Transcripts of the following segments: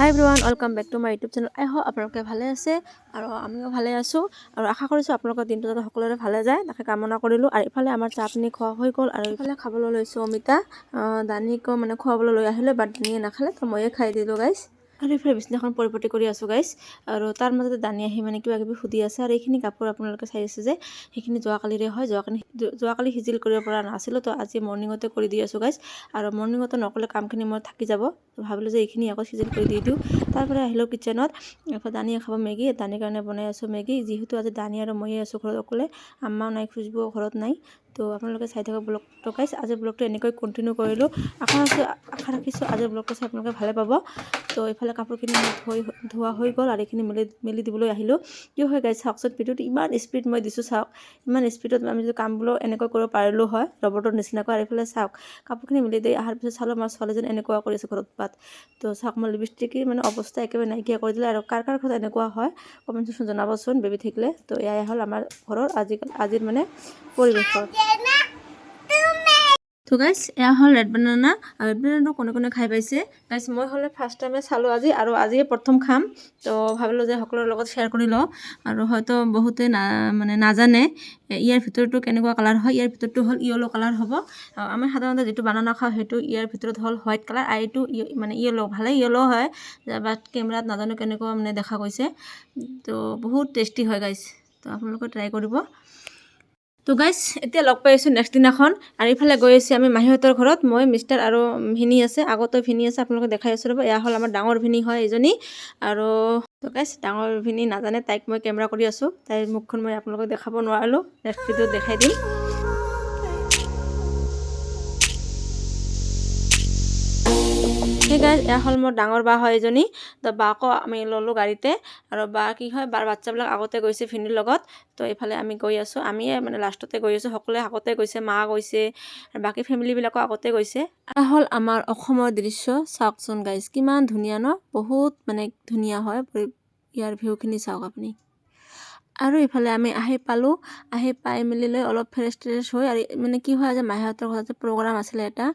Hi everyone welcome back to my YouTube channel I hope আপোনালোকে ভালে আছে আৰু আমিও ভালে আছোঁ আৰু আশা কৰিছোঁ আপোনালোকৰ দিনটো যাতে সকলোৰে ভালে যায়। তাকে কামনা কৰিলোঁ আৰু ইফালে আমাৰ চাহ পানী খোৱা হৈ গ'ল আৰু ইফালে খাবলৈ লৈছোঁ অমিতা দানীকো মানে খুৱাবলৈ লৈ আহিলোঁ বাট দানীয়ে নাখালে, তো ময়ে খাই দিলোঁ গাইছ আৰু ইফালে বিছনাখন পৰিপাটি কৰি আছোঁ গাইছ আৰু তাৰ মাজতে দানি আহি মানে কিবা কিবি সুধি আছে আৰু এইখিনি কাপোৰ আপোনালোকে চাই আছে যে সেইখিনি যোৱাকালিৰে হয়, যোৱাকালি যোৱাকালি সিজিল কৰিব পৰা নাছিলোঁ, তো আজি মৰ্ণিঙতে কৰি দি আছোঁ গাইছ আৰু মৰ্ণিঙতে নকলে কামখিনি মোৰ থাকি যাব। ভাবিলোঁ যে এইখিনি আকৌ সিজিল কৰি দি দিওঁ। তাৰপৰা আহিলোঁ কিটচেনত এফালে দানীয়ে খাব মেগী, দানীৰ কাৰণে বনাই আছোঁ মেগী। যিহেতু আজি দানি আৰু ময়ে আছোঁ ঘৰত অকলে, আম্মাও নাই, খুচবুও ঘৰত নাই। তো আপোনালোকে চাই থকা ব্লগটো গাইছ আজি ব্লগটো এনেকৈ কণ্টিনিউ কৰিলোঁ। আশা ৰাখিছোঁ আশা ৰাখিছোঁ আজি ব্লগটো চাই আপোনালোকে ভালে পাব। তো এইফালে কাপোৰখিনি ধুই, ধোৱা হৈ গ'ল আৰু এইখিনি মেলি মেলি দিবলৈ আহিলোঁ। কি হয় গাইছ চাওকচোন ভিডিঅ'টো ইমান স্পীড মই দিছোঁ, চাওক। ইমান স্পীডত আমি যদি কামবোৰ এনেকৈ কৰিব পাৰিলোঁ হয়, ৰবটৰ নিচিনাকৈ। আৰু এইফালে চাওক, কাপোৰখিনি মেলি দি অহাৰ পিছত চালোঁ, আমাৰ ছোৱালীজনী এনেকুৱা কৰিছে ঘৰত পাত তো চাওক, মোৰ লিপষ্টিকৰ মানে অৱস্থা একেবাৰে নাইকিয়া কৰি দিলে। আৰু কাৰ কাৰ ঘৰত এনেকুৱা হয় কমেণ্ট ছেকশ্যন জনাবচোন, বেবী থাকিলে। তো এয়াই হ'ল আমাৰ ঘৰৰ আজি আজিৰ মানে পৰিৱেশৰ তো গাইছ এয়া হ'ল ৰেড বানানা আৰু ৰেড বানানাটো কোনে কোনে খাই পাইছে? গাইছ মই হ'লে ফাৰ্ষ্ট টাইমে চালোঁ আজি আৰু আজিয়ে প্ৰথম খাম। তো ভাবিলোঁ যে সকলোৰে লগত শ্বেয়াৰ কৰি লওঁ। আৰু হয়তো বহুতে না মানে নাজানে ইয়াৰ ভিতৰতো কেনেকুৱা কালাৰ হয়। ইয়াৰ ভিতৰতো হ'ল য়েল্ল' কালাৰ হ'ব। আমি সাধাৰণতে যিটো বানানা খাওঁ, সেইটো ইয়াৰ ভিতৰত হ'ল হোৱাইট কালাৰ আৰু এইটো মানে য়েল্ল' ভালে য়েল্ল' হয়। বাট কেমেৰাত নাজানো কেনেকুৱা মানে দেখা গৈছে। তো বহুত টেষ্টি হয় গাইছ তো আপোনালোকে ট্ৰাই কৰিব। তো গাইছ এতিয়া লগ পাই আছোঁ নেক্সট দিনাখন। আৰু ইফালে গৈ আছোঁ আমি মাহীহঁতৰ ঘৰত। মই মিষ্টাৰ আৰু ভিনি আছে। আগতে ভিনি আছে, আপোনালোকে দেখাই আছোঁ ৰ'ব। এয়া হ'ল আমাৰ ডাঙৰ ভিনি হয় এইজনী আৰু তো গাইছ ডাঙৰ ভিনি নাজানে, তাইক মই কেমেৰা কৰি আছোঁ। তাইৰ মুখখন মই আপোনালোকক দেখাব নোৱাৰিলোঁ। নেক্সট ভিডিঅ'ত দেখাই দিম। সেই গাইজ এয়া হ'ল মোৰ ডাঙৰ বা হয় এজনী, তো বাকো আমি ল'লোঁ গাড়ীতে, আৰু বা কি হয়, বাৰ বাচ্ছাবিলাক আগতে গৈছে ভিনিৰ লগত, তো এইফালে আমি গৈ আছোঁ। আমিয়ে মানে লাষ্টতে গৈ আছোঁ, সকলোৱে আগতে গৈছে, মা গৈছে, আৰু বাকী ফেমিলিবিলাকো আগতে গৈছে। এয়া হ'ল আমাৰ অসমৰ দৃশ্য চাওকচোন গাইজ কিমান ধুনীয়া ন, বহুত মানে ধুনীয়া হয়, ইয়াৰ ভিউখিনি চাওক আপুনি। আৰু ইফালে আমি আহি পালোঁ, আহি পাই মেলি লৈ অলপ ফ্ৰেছ ট্ৰেছ হৈ আৰু মানে কি হয় যে মাহঁতৰ ঘৰত প্ৰগ্ৰাম আছিলে এটা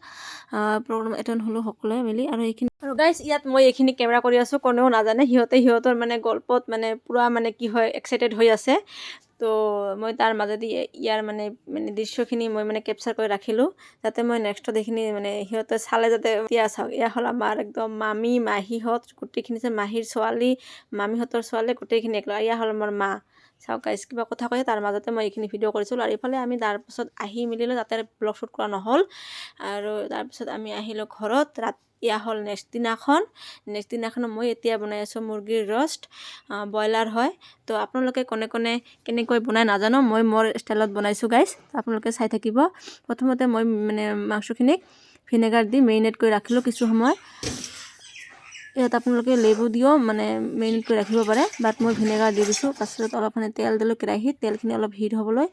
প্ৰগ্ৰাম এটেণ্ড হ'লোঁ সকলোৱে মিলি আৰু এইখিনি আৰু গাইজ ইয়াত মই এইখিনি কেমেৰা কৰি আছোঁ, কোনেও নাজানে, সিহঁতে সিহঁতৰ মানে গল্পত মানে পূৰা মানে কি হয় এক্সাইটেড হৈ আছে। তো মই তাৰ মাজেদি ইয়াৰ মানে মানে দৃশ্যখিনি মই মানে কেপচাৰ কৰি ৰাখিলোঁ, যাতে মই নেক্সটত এইখিনি মানে সিহঁতে চালে যাতে এতিয়া চাওক, এয়া হ'ল আমাৰ একদম মামী, মাহীহঁত, গোটেইখিনি যে মাহীৰ ছোৱালী, মামীহঁতৰ ছোৱালী, গোটেইখিনি একেলগে এয়া হ'ল আমাৰ মা। চাওক গাইজ কিবা কথা কৈছে, তাৰ মাজতে মই এইখিনি ভিডিঅ' কৰিছিলোঁ, আৰু ইফালে আমি তাৰপাছত আহি মেলিলোঁ তাতে ব্লগ শ্বুট কৰা নহ'ল, আৰু তাৰপিছত আমি আহিলোঁ ঘৰত, ৰাত এয়া হ'ল নেক্সট দিনাখন। নেক্সট দিনাখন মই এতিয়া বনাই আছোঁ মুৰ্গীৰ ৰষ্ট ব্ৰইলাৰ হয়। তো আপোনালোকে কোনে কোনে কেনেকৈ বনাই নাজানো, মই মোৰ ষ্টাইলত বনাইছোঁ গাইজ আপোনালোকে চাই থাকিব। প্ৰথমতে মই মানে মাংসখিনিক ভিনেগাৰ দি মেৰিনেট কৰি ৰাখিলোঁ কিছু সময়। ইয়াত আপোনালোকে লেবু দিও মানে মেৰিনেট কৰি ৰাখিব পাৰে বাট মই ভিনেগাৰ দি দিছোঁ। তাৰপিছত অলপ মানে তেল দিলোঁ কেৰাহীত, তেলখিনি অলপ হিট হ'বলৈ।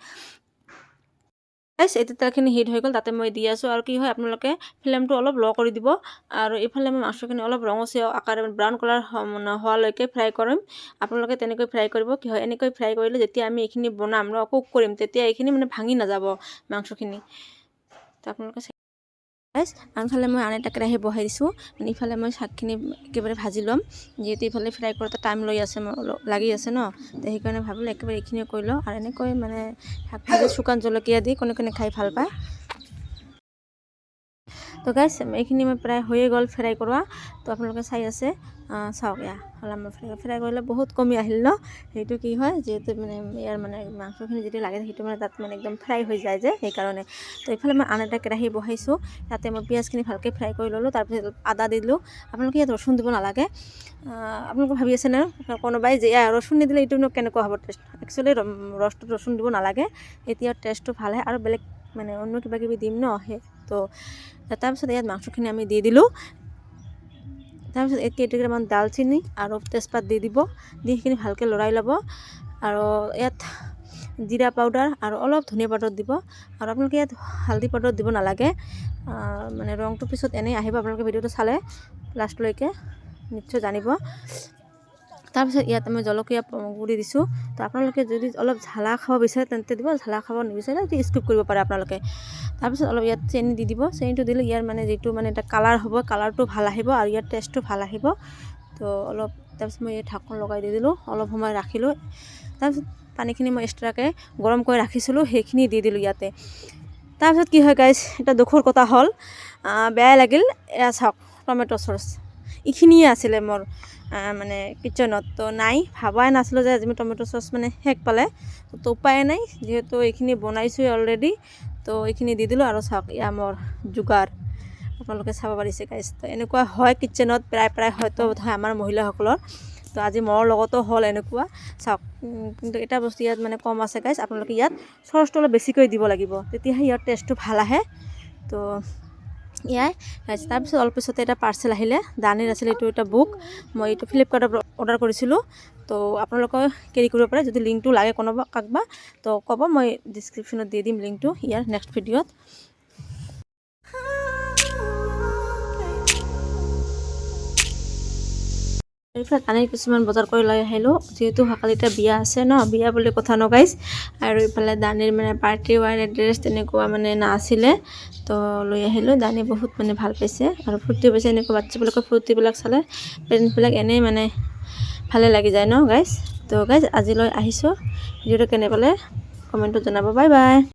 গাইছ এই তেলখিনি হিট হৈ গ'ল, তাতে মই দি আছোঁ আৰু কি হয়, আপোনালোকে ফ্লেমটো অলপ ল' কৰি দিব। আৰু এইফালে মই মাংসখিনি অলপ ৰঙচীয়া আকাৰে ব্ৰাউন কালাৰ হোৱালৈকে ফ্ৰাই কৰিম। আপোনালোকে তেনেকৈ ফ্ৰাই কৰিব। কি হয়, এনেকৈ ফ্ৰাই কৰিলে যেতিয়া আমি এইখিনি বনাম ন কুক কৰিম, তেতিয়া এইখিনি মানে ভাঙি নাযাব মাংসখিনি। তো আপোনালোকে গাইছ আনফালে মই আন এটা কেৰাহী বহাই দিছোঁ। মানে ইফালে মই শাকখিনি একেবাৰে ভাজি ল'ম। যিহেতু ইফালে ফ্ৰাই কৰোঁতে টাইম লৈ আছে লাগি আছে ন। তো সেইকাৰণে ভাবিলোঁ একেবাৰে এইখিনিয়ে কৰি লওঁ। আৰু এনেকৈ মানে শাক ভাজি শুকান জলকীয়া দি কোনে কোনে খাই ভালো পায়। তো গাইছ এইখিনি মই প্ৰায় হৈয়ে গ'ল ফ্ৰাই কৰোৱা। তো আপোনালোকে চাই আছে। চাওক, এয়া, হ'ল আমাৰ ফ্ৰাই। ফ্ৰাই কৰিলে বহুত কমি আহিল ন? সেইটো কি হয়, যিহেতু মানে ইয়াৰ মানে মাংসখিনি যেতিয়া লাগে, সেইটো মানে তাত মানে একদম ফ্ৰাই হৈ যায় যে, সেইকাৰণে। তো এইফালে মই আন এটা কেৰাহী বহাইছোঁ। তাতে মই পিঁয়াজখিনি ভালকৈ ফ্ৰাই কৰি ল'লোঁ। তাৰপিছত আদা দিলোঁ। আপোনালোকে ইয়াত ৰচুন দিব নালাগে। আপোনালোকে ভাবি আছেনে? কোনোবাই যে ৰচুন নিদিলে এইটোনো কেনেকুৱা হ'ব? টেষ্ট একচুৱেলি ৰসটোত ৰচুন দিব নালাগে। এতিয়া টেষ্টটো ভালো হয় আৰু বেলেগ মানে অন্য কিবা কিবি দিম ন সেই। তো, তাৰপিছত ইয়াত মাংসখিনি আমি দি দিলোঁ। তাৰপিছত এক কেইটুকুৰামান ডালচেনি আৰু তেজপাত দি দিব। দি সেইখিনি ভালকৈ লৰাই ল'ব। আৰু ইয়াত জিৰা পাউডাৰ আৰু অলপ ধনিয়া পাউডাৰ দিব। আৰু আপোনালোকে ইয়াত হালধি পাউডাৰ দিব নালাগে। মানে ৰংটো পিছত এনেই আহিব। আপোনালোকে ভিডিঅ'টো চালে লাষ্টলৈকে নিশ্চয় জানিব। তাৰপিছত ইয়াত মই জলকীয়া গুড়ি দিছোঁ। তো আপোনালোকে যদি অলপ জ্বালা খাব বিচাৰে, তেন্তে দিব। জ্বালা খাব নিবিচাৰে স্কিপ কৰিব পাৰে আপোনালোকে। তাৰপিছত অলপ ইয়াত চেনি দি দিব। চেনিটো দিলে ইয়াৰ মানে যিটো মানে এটা কালাৰ হ'ব কালাৰটো ভালো আহিব আৰু ইয়াৰ টেষ্টটো ভালো আহিব। তো অলপ, তাৰপিছত মই এই ঢাকোন লগাই দি দিলোঁ। অলপ সময় ৰাখিলোঁ। তাৰপিছত পানীখিনি মই এক্সট্ৰাকৈ গৰম কৰি ৰাখিছিলোঁ, সেইখিনি দি দিলোঁ ইয়াতে। তাৰপিছত কি হয় গাইজ এটা দুখৰ কথা হ'ল। বেয়াই লাগিল। এয়া চাওক, টমেট' চচ। এইখিনিয়ে আছিলে মোৰ। মানে কিটচেনত তো নাই। ভাবাই নাছিলোঁ যে আজি মই টমেট' চচ মানে শেষ পালে। তো উপায় নাই, যিহেতু এইখিনি বনাইছোঁৱে অলৰেডি তো এইখিনি দি দিলোঁ আৰু চাওক এয়া মোৰ যোগাৰ আপোনালোকে চাব পাৰিছে গাইজ তো এনেকুৱা হয় কিটচেনত প্ৰায় প্ৰায় হয়তো হয় আমাৰ মহিলাসকলৰ। তো আজি মোৰ লগতো হ'ল এনেকুৱা। চাওক কিন্তু এটা বস্তু ইয়াত মানে কম আছে গাইজ আপোনালোকে ইয়াত চচটো অলপ বেছিকৈ দিব লাগিব। তেতিয়াহে ইয়াৰ টেষ্টটো ভালো আহে। তো এয়াই। তাৰপিছত অলপ পিছতে এটা পাৰ্চেল আহিলে। দানিৰ আছিলে এইটো এটা বুক মই এইটো ফ্লিপকাৰ্টৰ পৰা অৰ্ডাৰ কৰিছিলোঁ। তো আপোনালোকে কেৰি কৰিব পাৰে। যদি লিংকটো লাগে কোনোবা কাকবা, তো ক'ব, মই ডিছক্ৰিপশ্যনত দি দিম লিংকটো ইয়াৰ নেক্সট ভিডিঅ'ত এইফালে আনি কিছুমান বজাৰ কৰি লৈ আহিলোঁ। যিহেতু সকালি এতিয়া বিয়া আছে ন, বিয়া বুলি কথা নগাইছ আৰু ইফালে দানীৰ মানে পাৰ্টি ৱেৰ ড্ৰেছ তেনেকুৱা মানে নাছিলে। তো লৈ আহিলোঁ। দানী বহুত মানে ভালো পাইছে। আৰু ফূৰ্তি পাইছে এনেকুৱা বাচ্ছাবিলাকৰ ফূৰ্তিবিলাক চালে। পেৰেণ্টছবিলাক এনেই মানে ভালে লাগি যায় ন গাইজ তো গাইজ আজিলৈ আহিছোঁ। ভিডিঅ'টো কেনে পালে? কমেণ্টত জনাব। Bye bye!